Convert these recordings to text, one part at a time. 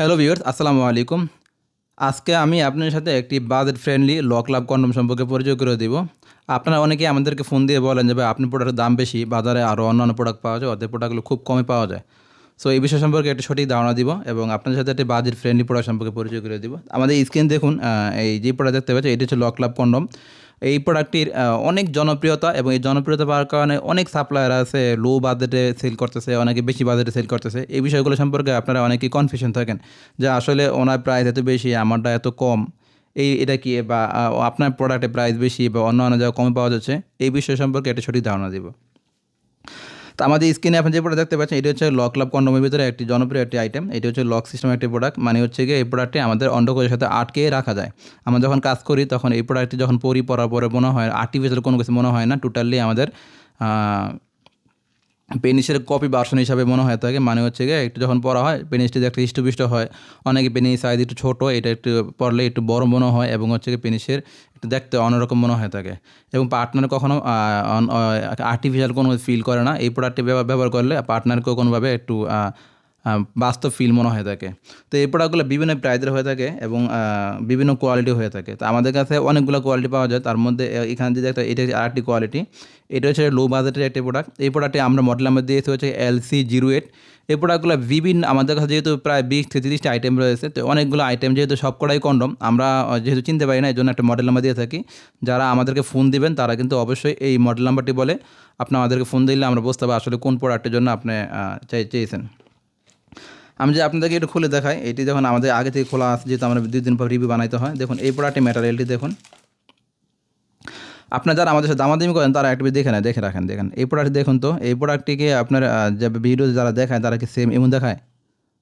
Hello viewers, আসসালামু আলাইকুম। আজকে আমি আপনার সাথে একটি budget friendly lock love condom সম্পর্কে পরিচয় করে দিব। আপনারা অনেকেই আমাদেরকে ফোন দিয়ে বলেন যে, ভাই আপনার প্রোডাক্টের দাম বেশি, বাজারে আরও অন্যান্য প্রোডাক্ট পাওয়া যায় ওদের প্রোডাক্টগুলো খুব কমে পাওয়া যায়। সো এই বিষয় সম্পর্কে একটি সঠিক ধারণা দিব এবং আপনার সাথে একটি বাজেট ফ্রেন্ডলি প্রোডাক্ট সম্পর্কে পরিচয় করে দিব। আমাদের স্ক্রিন দেখুন এই যে প্রোডাক্ট দেখতে পাচ্ছি এটি হচ্ছে লক লাভ কন্ডম এই প্রোডাক্টটির অনেক জনপ্রিয়তা এবং এই জনপ্রিয়তা পাওয়ার কারণে অনেক সাপ্লায়ার আছে লো বাজেটে সেল করতেছে, অনেকে বেশি বাজেটে সেল করতেছে। এই বিষয়গুলো সম্পর্কে আপনারা অনেকেই কনফিউশন থাকেন যে আসলে ওনার প্রাইস এত বেশি, আমারটা এত কম। এই, এটা কি? বা আপনার প্রোডাক্টের প্রাইস বেশি বা অন্য অন্য জায়গায় কমে পাওয়া যাচ্ছে, এই বিষয় সম্পর্কে একটা সঠিক ধারণা দিব। আমাদের স্ক্রিনে আপনি যে প্রোডাক্ট দেখতে পাচ্ছেন, এটা হচ্ছে লক লাভ কন্ডমের ভিতরে একটি জনপ্রিয় একটি আইটেম এটা হচ্ছে লক সিস্টেম একটি প্রোডাক্ট মানে হচ্ছে গিয়ে এই প্রোডাক্টটি আমাদের অন্ডকোষের সাথে আটকে রাখা যায়। আমরা যখন কাজ করি, তখন এই প্রোডাক্টটি যখন পরি পরার পরে মনে হয় আর্টিফিশিয়াল কোনো কিছু মনে হয় না। টোটালি আমাদের পেনিসের কপি বাসন হিসাবে মনে হয় থাকে। মানে হচ্ছে গিয়ে একটু যখন পড়া হয় পেনিসটি দেখতে হৃষ্টপুষ্ট হয়, অনেকে পেনিস সাইজ একটু ছোটো, এটা একটু পড়লে একটু বড় মনে হয় এবং হচ্ছে গিয়ে পেনিসের একটু দেখতে অন্যরকম মনে হয় থাকে। এবং পার্টনার কখনো আর্টিফিশিয়াল কোনো ফিল করে না। এই প্রোডাক্টটি ব্যবহার করলে পার্টনারকেও কোনোভাবে একটু বাস্তব ফিল মনে হয়ে থাকে। তো এই প্রোডাক্টগুলো বিভিন্ন প্রাইজের হয়ে থাকে এবং বিভিন্ন কোয়ালিটি হয়ে থাকে। তো আমাদের কাছে অনেকগুলো কোয়ালিটি পাওয়া যায়। তার মধ্যে এখানে যদি একটা, এটা আরেকটি কোয়ালিটি এটা হচ্ছে লো বাজেটের একটি প্রোডাক্ট এই প্রোডাক্টটি আমরা মডেল নাম্বার দিয়েছি হচ্ছে এলসি জিরো এইট এই প্রোডাক্টগুলো বিভিন্ন, আমাদের কাছে যেহেতু প্রায় বিশ তিরিশটা আইটেম রয়েছে, তো অনেকগুলো আইটেম যেহেতু সবকটাই কন্ডম আমরা যেহেতু চিনতে পারি না, এই জন্য একটা মডেল নাম্বার দিয়ে থাকি। যারা আমাদেরকে ফোন দিবেন, তারা কিন্তু অবশ্যই এই মডেল নাম্বারটি বলে, আপনি আমাদেরকে ফোন দিলে আমরা বুঝতে পারব আসলে কোন প্রোডাক্টের জন্য আপনি চাই, চেয়েছেন। আমি যে আপনাদেরকে এটা খুলে দেখাই, এটি যখন আমাদের আগে থেকে খোলা আছে, যেহেতু আমরা দুই দিন পর রিভিউ বানাইতে হয়। দেখুন, এই প্রোডাক্টের ম্যাটেরিয়ালটি দেখুন। আপনার যারা আমাদের সাথে দামাদামি করেন, তারা একটু দেখে নেয় দেখে রাখেন, দেখেন। এই প্রোডাক্ট দেখুন তো, এই প্রোডাক্টটিকে আপনার যে ভিডিও যারা দেখায়, তারা কি সেম এমন দেখায়?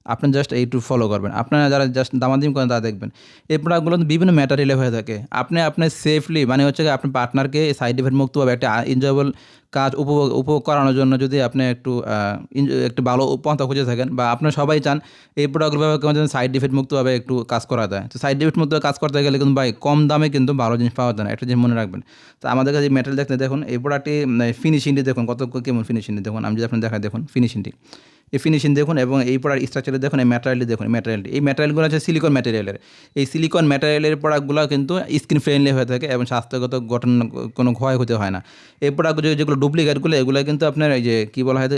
আপনি জাস্ট এইটু ফলো করবেন। আপনারা যারা জাস্ট দামাদামি করেন, তারা দেখবেন। এই প্রোডাক্টগুলো বিভিন্ন ম্যাটারিয়ালে হয়ে থাকে। আপনি আপনার সেফলি মানে হচ্ছে কি আপনার পার্টনারকে সাইড ইফেক্ট মুক্তভাবে একটা এনজয়েবল কাজ উপভোগ উপভোগ করানোর জন্য যদি আপনি একটু একটু ভালো পন্থা খুঁজে থাকেন বা আপনারা সবাই চান এই প্রোডাক্টগুলো করে যেন সাইড ইফেক্ট মুক্তভাবে একটু কাজ করা যায়। তো সাইড ইফেক্ট মুক্ত কাজ করতে গেলে কিন্তু ভাই কম দামে কিন্তু ভালো জিনিস পাওয়া যায় না। একটা জিনিস মনে রাখবেন। তো আমাদের কাছে মেটেরিয়াল দেখতে দেখুন, এই প্রোডাক্টটি ফিনিশিংটি দেখুন, কত, কেমন ফিনিশিংটি দেখুন। আমি যদি আপনি দেখাই, দেখুন ফিনিশিংটি এই ফিনিশিং দেখুন এবং এই পড়ার স্ট্রাকচারে দেখুন, এই ম্যাটেরিয়ালটি দেখুন ম্যাটেরিয়ালটি এই ম্যাটেরিয়ালগুলো হচ্ছে সিলিকন ম্যাটেরিয়ালের এই সিলিকন ম্যাটেরিয়ালের প্রোডাক্টগুলো কিন্তু স্কিন ফ্রেন্ডলি হয়ে থাকে এবং স্বাস্থ্যগত গঠন, কোনো ক্ষয় হতে হয় না। এই প্রোডাক্ট যেগুলো ডুপ্লিকেটগুলো এগুলো কিন্তু আপনার এই যে, কী বলা হয়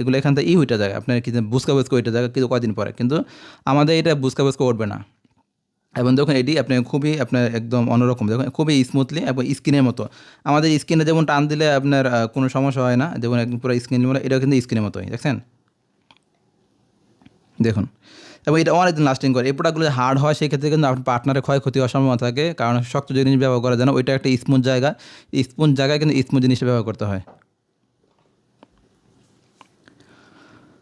এগুলো এখান থেকে ই হইটা যায় আপনার কিন্তু বুসকা বুসকা হইটা যায় কিন্তু কদিন পরে। কিন্তু আমাদের এটা বুসকা বুসকা উঠবে না। এবং দেখুন এটি আপনি খুবই আপনার একদম অন্যরকম, দেখুন খুবই স্মুথলি এবং স্কিনের মতো। আমাদের স্কিনে যেমন টান দিলে আপনার কোনো সমস্যা হয় না যেমন একদম পুরো স্কিন মতো এটাও কিন্তু স্কিনের মতোই, দেখছেন? দেখুন। এবং এটা অনেকদিন লাস্টিং করে। এই প্রোডাক্টগুলো হার্ড হয়, সেক্ষেত্রে কিন্তু আপনার পার্টনারের হওয়ার সম্ভাবনা থাকে, কারণ শক্ত জিনিস ব্যবহার করা যায় না, ওইটা একটা স্মুথ জায়গা। স্মুথ জায়গায় কিন্তু স্মুথ জিনিসটা ব্যবহার করতে হয়।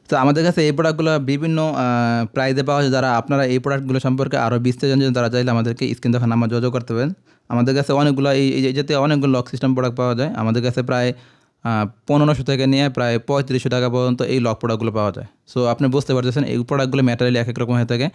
তো আমাদের কাছে এই প্রোডাক্টগুলো বিভিন্ন প্রাইজে পাওয়া যায়। যারা আপনারা এই প্রোডাক্টগুলো সম্পর্কে আরও বিস্তারিত তারা চাইলে আমাদেরকে স্ক্রিন দেখানো, আমার যোগাযোগ করতে পারেন। আমাদের কাছে অনেকগুলো, এই এই যাতে অনেকগুলো লক সিস্টেম প্রোডাক্ট পাওয়া যায়। আমাদের কাছে প্রায় পনেরোশো থেকে নিয়ে প্রায় পঁয়ত্রিশশো টাকা পর্যন্ত এই লক প্রোডাক্টগুলো পাওয়া যায়। সো আপনি বুঝতে পারতেছেন এই প্রোডাক্টগুলো ম্যাটেরিয়াল এক এক রকম হয়ে থাকে।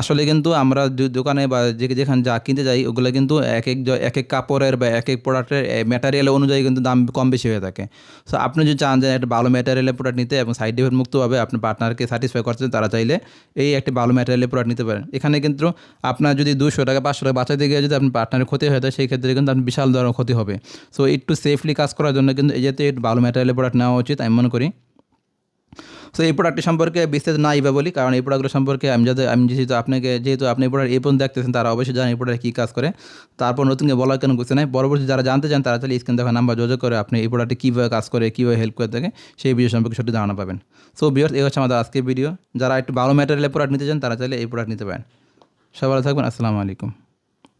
আসলে কিন্তু আমরা দোকানে বা যে যেখানে যা কিনতে যাই, ওগুলো কিন্তু এক এক এক এক কাপড়ের বা এক এক প্রোডাক্টের ম্যাটেরিয়াল অনুযায়ী কিন্তু দাম কম বেশি হয়ে থাকে। সো আপনি যদি চান যে একটা ভালো ম্যাটেরিয়ালের প্রোডাক্ট নিতে এবং সাইড ইফেক্ট মুক্তভাবে আপনার পার্টনারকে স্যাটিসফাই করতে তারা চাইলে এই একটি ভালো ম্যাটেরিয়ালের প্রোডাক্ট নিতে পারেন। এখানে কিন্তু আপনার যদি দুশো টাকা, পাঁচশো টাকা বাঁচাতে গিয়ে যদি আপনার পার্টনারের ক্ষতি হয়ে যায়, সেই ক্ষেত্রে কিন্তু আপনার বিশাল ধরনের ক্ষতি হবে। সো একটু সেফলি কাজ করার জন্য কিন্তু এই যাতে ভালো ম্যাটেরিয়ালের প্রোডাক্ট নেওয়া উচিত, আমি মনে করি। সো এই প্রোডাক্টটি সম্পর্কে বিস্তারিত না ইবা বলি, কারণ এই প্রোডাক্টগুলো সম্পর্কে আমি যাতে, আমি যেহেতু আপনাকে, যেহেতু আপনি এই প্রোডাক্ট এই পর্যন্ত দেখতেছেন, তারা অবশ্যই জানেন এই প্রোডাক্ট কী কাজ করে। তারপর নতুন করে বলার কেন কিছু নাই। পরবর্তী যারা জানতে চান, তারা চাইলে স্ক্রিন দেখা নাম্বার যোগাযোগ করে আপনি এই প্রোডাক্টটি কীভাবে কাজ করে, কীভাবে হেল্প করে থাকে, সেই বিষয় সম্পর্কে সঠিক ধারণা পাবেন। সো বিয়ার্স এই হচ্ছে আমাদের আজকের ভিডিও যারা একটু ভালো ম্যাটেরিয়ালের প্রোডাক্ট নিতে চান, তারা চাইলে এই প্রোডাক্ট নিতে পারেন। সবাই থাকবেন, আসসালামু আলাইকুম।